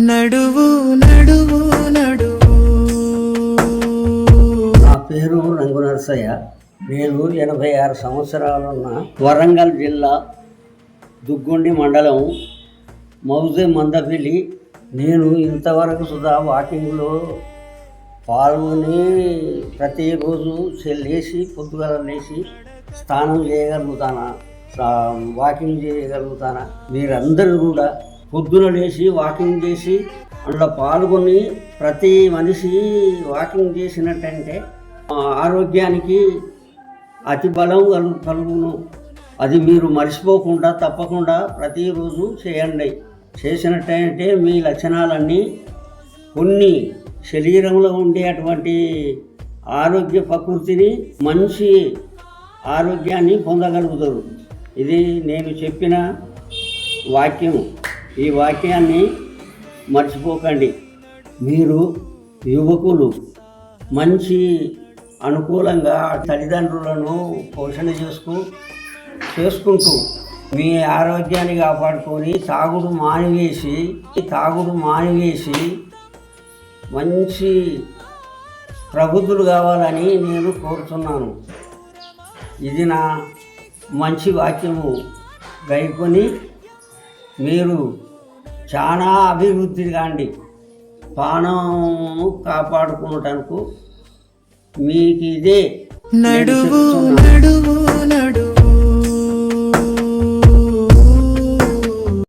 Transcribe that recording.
నడువు నడువు నడువు. నా పేరు రంగు నరసయ్య. నేను ఎనభై ఆరు సంవత్సరాలున్న వరంగల్ జిల్లా దుగ్గుండి మండలం మౌజే మందపిల్లి. నేను ఇంతవరకు సుధా వాకింగ్లో పాల్గొని ప్రతిరోజు చె- లేచి పొద్దుగల లేచి స్నానం చేయగలుగుతానా? వాకింగ్ చేయగలుగుతానా? మీరందరూ కూడా పొద్దున లేచి వాకింగ్ చేసి అందులో పాల్గొని ప్రతి మనిషి వాకింగ్ చేసినట్టంటే ఆరోగ్యానికి అతి బలం కలు కలుగును. అది మీరు మర్చిపోకుండా తప్పకుండా ప్రతిరోజు చేయండి. చేసినట్టయితే మీ లక్షణాలన్నీ కొన్ని శరీరంలో ఉండే అటువంటి ఆరోగ్య ప్రకృతిని మంచి ఆరోగ్యాన్ని పొందగలుగుతారు. ఇది నేను చెప్పిన వాక్యం ఈ వాక్యాన్ని మర్చిపోకండి. మీరు యువకులు మంచి అనుకూలంగా తల్లిదండ్రులను పోషణ చేసుకు చేసుకుంటూ మీ ఆరోగ్యాన్ని కాపాడుకొని తాగుడు మానివేసి తాగుడు మానివేసి మంచి ప్రబుద్ధులు కావాలని నేను కోరుతున్నాను ఇది నా మంచి వాక్యము. గైకొని మీరు చాలా అభివృద్ధి కాండి ప్రాణం కాపాడుకున్నటకు మీకు ఇదే. నడువు నడువు